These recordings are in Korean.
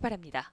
바랍니다.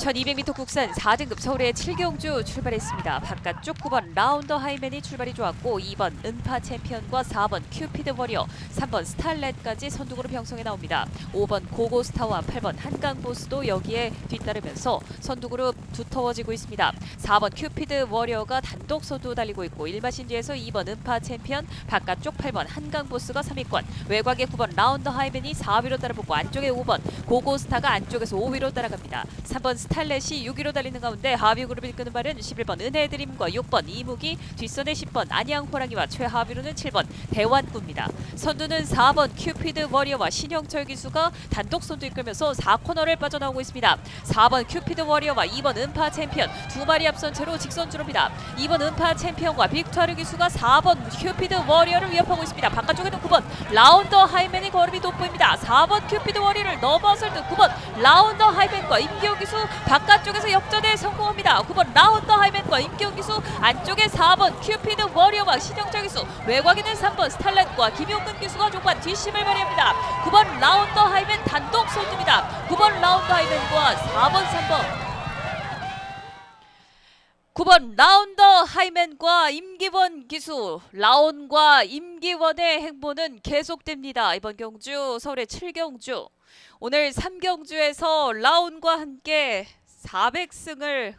1200m 국산 4등급 서울의 7경주 출발했습니다. 바깥쪽 9번 라운더 하이맨이 출발이 좋았고 2번 은파 챔피언과 4번 큐피드 워리어, 3번 스탈렛까지 선두그룹 형성에 나옵니다. 5번 고고스타와 8번 한강보스도 여기에 뒤따르면서 선두그룹 두터워지고 있습니다. 4번 큐피드 워리어가 단독 선두 달리고 있고 일마신 뒤에서 2번 은파 챔피언, 바깥쪽 8번 한강보스가 3위권, 외곽의 9번 라운더 하이맨이 4위로 따라붙고 안쪽에 5번 고고스타가 안쪽에서 5위로 따라갑니다. 3번 스탈렛이 6위로 달리는 가운데 하위 그룹을 이끄는 발은 11번 은혜드림과 6번 이무기, 뒷선에 10번 안양 호랑이와 최하위로는 7번 대환구입니다. 선두는 4번 큐피드 워리어와 신영철 기수가 단독 선두 이끌면서 4코너를 빠져나오고 있습니다. 4번 큐피드 워리어와 2번 은파 챔피언 두 마리 앞선 채로 직선주로입니다. 2번 은파 챔피언과 빅투아르 기수가 4번 큐피드 워리어를 위협하고 있습니다. 바깥쪽에는 9번 라운더 하이맨이 걸음이 돋보입니다. 4번 큐피드 워리어를 넘어설 듯 9번 라운더 하이맨과 임기호 기수 바깥쪽에서 역전에 성공합니다. 9번 라운더 하이맨과 임기호 기수 안쪽에 4번 큐피드 워리어와 신영철 기수 외곽에는 3번 스탈렛과 김용근 기수가 종반 뒷심을 발휘합니다. 9번 라운더 하이맨 단독 선두입니다. 9번 라운더 하이맨과 4번 3번 9번 라운더 하이맨과 임기원 기수 라온과 임기원의 행보는 계속됩니다. 이번 경주 서울의 7경주 오늘 3경주에서 라온과 함께 400승을